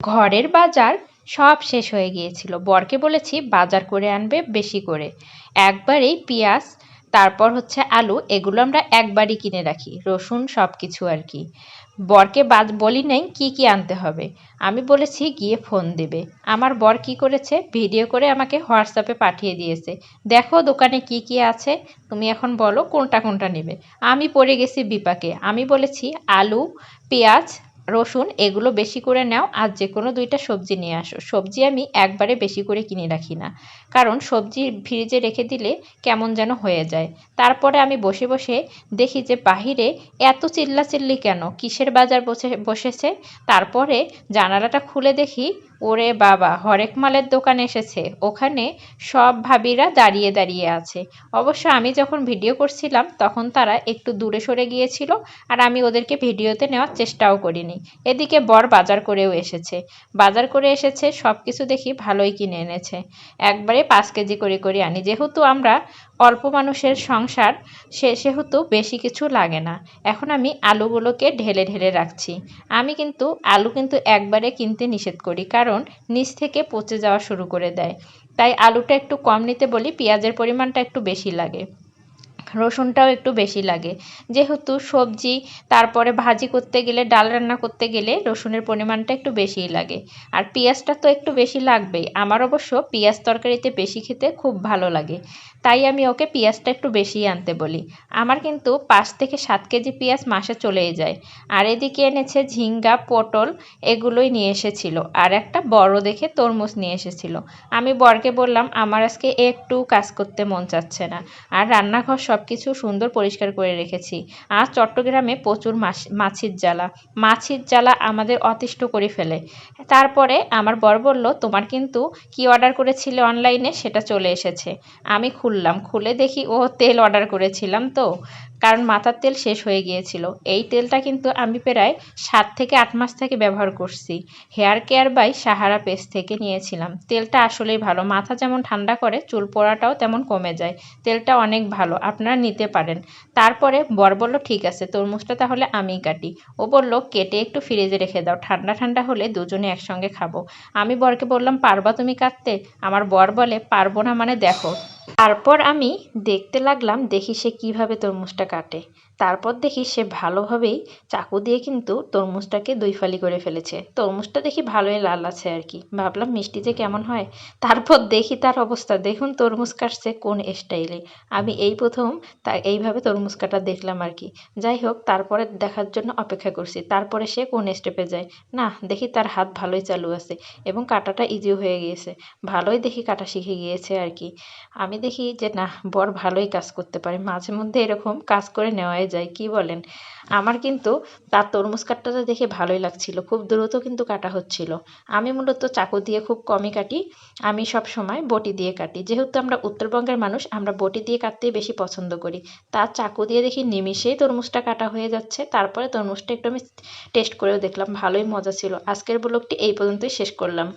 ঘরের বাজার সব শেষ হয়ে গিয়েছিল। বরকে বলেছি, বাজার করে আনবে, বেশি করে। একবারেই পেঁয়াজ, তারপর হচ্ছে আলু, এগুলো আমরা একবারই কিনে রাখি, রসুন সব কিছু আর কি। বরকে বাদ বলি নাই, কি কি আনতে হবে? আমি বলেছি, গিয়ে ফোন দেবে। আমার বর কি করেছে, ভিডিও করে আমাকে হোয়াটসঅ্যাপে পাঠিয়ে দিয়েছে, দেখো দোকানে কি কি আছে, তুমি এখন বলো কোনটা কোনটা নেবে। আমি পড়ে গেছি বিপাকে। আমি বলেছি, আলু, পেঁয়াজ রসুন এগুলো বেশি করে নাও আর যে কোনো দুইটা সবজি নিয়ে আসো। সবজি আমি একবারে বেশি করে কিনে রাখি না। কারণ সবজি ফ্রিজে রেখে দিলে কেমন যেন হয়ে যায়। তারপরে আমি বসে বসে দেখি যে বাহিরে এত চিল্লাচিল্লি কেন? কিসের বাজার বসে, বসেছে? তারপরে জানালাটা খুলে দেখি ওরে বাবা, হরেক মালের দোকান এসেছে। ওখানে সব ভাবিরা দাঁড়িয়ে দাঁড়িয়ে আছে। অবশ্য আমি যখন ভিডিও করছিলাম, তখন তারা একটু দূরে সরে গিয়েছিল আর আমি ওদেরকে ভিডিওতে নেওয়ার চেষ্টাও করিনি। এদিকে বর বাজার করেও এসেছে। বাজার করে এসেছে সব কিছু দেখি ভালোই কিনে এনেছে। একবারে পাঁচ কেজি করে করে আনি। যেহেতু আমরা অল্প মানুষের সংসার, সে, সেহেতু বেশি কিছু লাগে না। এখন আমি আলুগুলোকে ঢেলে ঢেলে রাখছি। আমি কিন্তু আলু কিন্তু একবারে কিনতে নিষেধ করি, কারণ নিচ থেকে পচে যাওয়া শুরু করে দেয়। তাই আলুটা একটু কম নিতে বলি, পেঁয়াজের পরিমাণটা একটু বেশি লাগে। রসুনটাও একটু বেশি লাগে। যেহেতু সবজি, তারপরে ভাজি করতে গেলে, ডাল রান্না করতে গেলে রসুনের পরিমাণটা একটু বেশিই লাগে। আর পেঁয়াজটা তো একটু বেশি লাগবেই। আমার অবশ্য পেঁয়াজ তরকারিতে বেশি খেতে খুব ভালো লাগে। তাই আমি ওকে পেঁয়াজটা একটু বেশি আনতে বলি। আমার কিন্তু পাঁচ থেকে সাত কেজি পেঁয়াজ মাসে চলেই যায়। আর এদিকে এনেছে ঝিঙ্গা, পটল, এগুলোই নিয়ে এসেছিল। আর একটা বড় দেখে তরমুজ নিয়ে এসেছিল। আমি বরকে বললাম, আমার আজকে একটু কাজ করতে মন চাচ্ছে না। আর রান্নাঘর সব কিছু সুন্দর পরিষ্কার করে রেখেছি। আর চট্টগ্রামে প্রচুর মাছ, মাছির জ্বালা। মাছির জ্বালা আমাদের অতিষ্ঠ করে ফেলে। তারপরে আমার বর বলল, তোমার কিন্তু কি অর্ডার করেছিলে অনলাইনে সেটা চলে এসেছে। আমি খুললাম। খুলে দেখি ও তেল অর্ডার করেছিলাম তো। কারণ মাথার তেল শেষ হয়ে গিয়েছিল। এই তেলটা কিন্তু আমি প্রায় সাত থেকে আট মাস থেকে ব্যবহার করছি। Hair care by Sahara paste থেকে নিয়েছিলাম। তেলটা আসলেই ভালো। মাথা যেমন ঠান্ডা করে, চুল পড়াটাও তেমন কমে যায়। তেলটা অনেক ভালো। আপনারা নিতে পারেন। তারপরে, বর বলল, ঠিক আছে, তরমুজটা তাহলে আমি কাটি। ও বলল, কেটে একটু ফ্রিজে রেখে দাও, ঠান্ডা ঠান্ডা হলে দুজনে একসঙ্গে খাব। আমি বরকে বললাম, পারবা তুমি কাটতে? আমার বর বলে, পারব না মানে দেখো। তারপর আমি দেখতে লাগলাম দেখি সে কীভাবে তরমুজটা কাটে। তারপর দেখি সে ভালোভাবেই চাকু দিয়ে কিন্তু তরমুজটাকে দুই ফালি করে ফেলেছে। তরমুজটা দেখি ভালোই লাল আছে আর কি। ভাবলাম, মিষ্টি যে কেমন হয়? তারপর দেখি তার অবস্থা। দেখুন, তরমুজ কাটছে কোন স্টাইলে। আমি এই প্রথম তা এইভাবে তরমুজ কাটা দেখলাম আর কি। যাই হোক, তারপরে দেখার জন্য অপেক্ষা করছি। তারপরে সে কোন স্টেপে যায়? না, দেখি তার হাত ভালোই চালু আছে এবং কাটাটা ইজিও হয়ে গিয়েছে। ভালোই দেখি কাটা শিখে গিয়েছে আর কি। আমি দেখি যে না বর ভালোই কাজ করতে পারে। মাঝে মধ্যে এরকম কাজ করে নেওয়াই যায়, কি বলেন? আমার কিন্তু তার তরমুজ কাটটা দেখে ভালোই লাগছিল। খুব দ্রুত কিন্তু কাটা হচ্ছিল। আমি মূলত চাকু দিয়ে খুব কমই কাটি। আমি সব সময় বটি দিয়ে কাটি। যেহেতু আমরা উত্তরবঙ্গের মানুষ, আমরা বটি দিয়ে কাটতেই বেশি পছন্দ করি। তার চাকু দিয়ে দেখি নিমিশেই তরমুজটা কাটা হয়ে যাচ্ছে। তারপরে তরমুজটা একটু আমি টেস্ট করেও দেখলাম, ভালোই মজা ছিল। আজকের ব্লগটি এই পর্যন্তই শেষ করলাম।